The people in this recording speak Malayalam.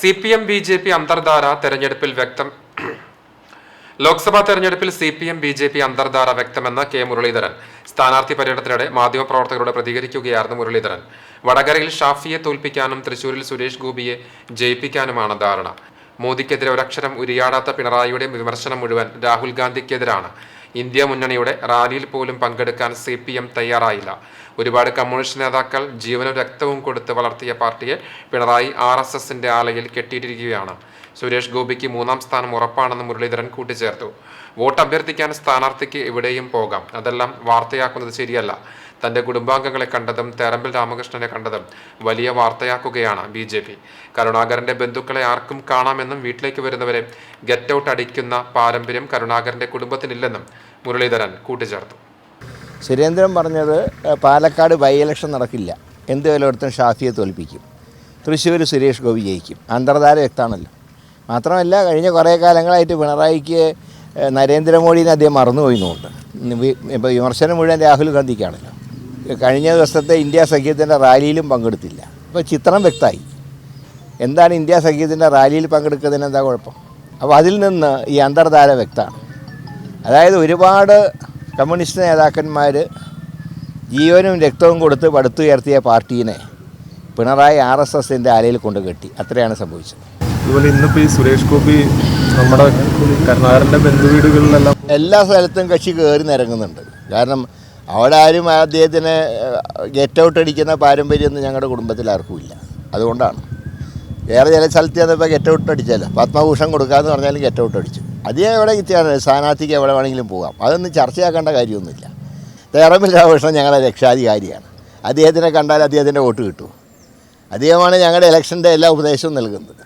C P M B J P അന്തർധാര തെരഞ്ഞെടുപ്പിൽ വ്യക്തം. ലോക്സഭാ തെരഞ്ഞെടുപ്പിൽ C P M B J P അന്തർധാര വ്യക്തമെന്ന് കെ മുരളീധരൻ. സ്ഥാനാർത്ഥി പര്യടനത്തിനിടെ മാധ്യമപ്രവർത്തകരോട് പ്രതികരിക്കുകയായിരുന്നു മുരളീധരൻ. വടകരയിൽ ഷാഫിയെ തോൽപ്പിക്കാനും തൃശൂരിൽ സുരേഷ് ഗോപിയെ ജയിപ്പിക്കാനുമാണ് ധാരണ. മോദിക്കെതിരെ ഒരക്ഷരം ഉരിയാടാത്ത പിണറായിയുടെ വിമർശനം മുഴുവൻ രാഹുൽ ഗാന്ധിക്കെതിരാണ്. ഇന്ത്യ മുന്നണിയുടെ റാലിയിൽ പോലും പങ്കെടുക്കാൻ സി പി എം തയ്യാറായില്ല. ഒരുപാട് കമ്മ്യൂണിസ്റ്റ് നേതാക്കൾ ജീവനും രക്തവും കൊടുത്ത് വളർത്തിയ പാർട്ടിയെ പിണറായി ആർ എസ് എസിന്റെ ആലയിൽ കെട്ടിയിട്ടിരിക്കുകയാണ്. സുരേഷ് ഗോപിക്ക് മൂന്നാം സ്ഥാനം ഉറപ്പാണെന്ന് മുരളീധരൻ കൂട്ടിച്ചേർത്തു. വോട്ട് അഭ്യർത്ഥിക്കാൻ സ്ഥാനാർത്ഥിക്ക് എവിടെയും പോകാം. അതെല്ലാം വാർത്തയാക്കുന്നത് ശരിയല്ല. തന്റെ കുടുംബാംഗങ്ങളെ കണ്ടതും തേരമ്പിൽ രാമകൃഷ്ണനെ കണ്ടതും വലിയ വാർത്തയാക്കുകയാണ് ബി ജെ പി. കരുണാകരന്റെ ബന്ധുക്കളെ ആർക്കും കാണാമെന്നും വീട്ടിലേക്ക് വരുന്നവരെ ഗെറ്റ് ഔട്ട് അടിക്കുന്ന പാരമ്പര്യം കരുണാകരന്റെ കുടുംബത്തിനില്ലെന്നും മുരളീധരൻ കൂട്ടിച്ചേർത്തു. സുരേന്ദ്രൻ പറഞ്ഞത് പാലക്കാട് ബൈ ഇലക്ഷൻ നടക്കില്ല. എന്ത് വില ഷാഫിയെ തോൽപ്പിക്കും. തൃശ്ശൂർ സുരേഷ് ഗോപി ജയിക്കും. അന്തർധാര വ്യക്തമാണല്ലോ. മാത്രമല്ല കഴിഞ്ഞ കുറേ കാലങ്ങളായിട്ട് പിണറായിക്ക് നരേന്ദ്രമോദിനെ അദ്ദേഹം മറന്നുപോയി എന്നുണ്ട്. ഇപ്പോൾ വിമർശനം മുഴുവൻ രാഹുൽ ഗാന്ധിക്കാണല്ലോ. കഴിഞ്ഞ ദിവസത്തെ ഇന്ത്യ സഖ്യത്തിന്റെ റാലിയിലും പങ്കെടുത്തില്ല. അപ്പോൾ ചിത്രം വ്യക്തമായി. എന്താണ് ഇന്ത്യ സഖ്യത്തിന്റെ റാലിയിൽ പങ്കെടുക്കുന്നതിന് എന്താ കുഴപ്പം? അപ്പോൾ അതിൽ നിന്ന് ഈ അന്തർധാര വ്യക്തമാണ്. അതായത് ഒരുപാട് കമ്മ്യൂണിസ്റ്റ് നേതാക്കന്മാർ ജീവനും രക്തവും കൊടുത്ത് പടുത്തുയർത്തിയ പാർട്ടീനെ പിണറായി ആർ എസ് എസിന്റെ ആലയിൽ കൊണ്ട് കെട്ടി. അത്രയാണ് സംഭവിച്ചത്. അതുപോലെ ഇന്നിപ്പോ ഈ സുരേഷ് ഗോപി നമ്മുടെ കരുണാകരന്റെ ബന്ധുവീടുകളിലെല്ലാം എല്ലാ സ്ഥലത്തും കക്ഷി കയറി നിരങ്ങുന്നുണ്ട്. കാരണം അവിടെ ആരും അദ്ദേഹത്തിന് ഗെറ്റ് ഔട്ട് അടിക്കുന്ന പാരമ്പര്യമൊന്നും ഞങ്ങളുടെ കുടുംബത്തിൽ ആർക്കും ഇല്ല. അതുകൊണ്ടാണ്. വേറെ ചില സ്ഥലത്ത് ചെന്നപ്പോൾ ഗെറ്റ് ഔട്ട് അടിച്ചല്ലോ പത്മഭൂഷൺ കൊടുക്കാമെന്ന് പറഞ്ഞാലും ഗെറ്റ് ഔട്ട് അടിച്ചു. അതേ എവിടെ എത്തിയാണ് സ്ഥാനാർത്ഥിക്ക് എവിടെ വേണമെങ്കിലും പോകാം. അതൊന്നും ചർച്ചയാക്കേണ്ട കാര്യമൊന്നുമില്ല. തേറമ്പിൽ രാമകൃഷ്ണൻ ഞങ്ങളുടെ രക്ഷാധികാരിയാണ്. അദ്ദേഹത്തിനെ കണ്ടാൽ അദ്ദേഹത്തിന്റെ വോട്ട് കിട്ടും. അദ്ദേഹമാണ് ഞങ്ങളുടെ ഇലക്ഷന്റെ എല്ലാ ഉപദേശവും നൽകുന്നത്.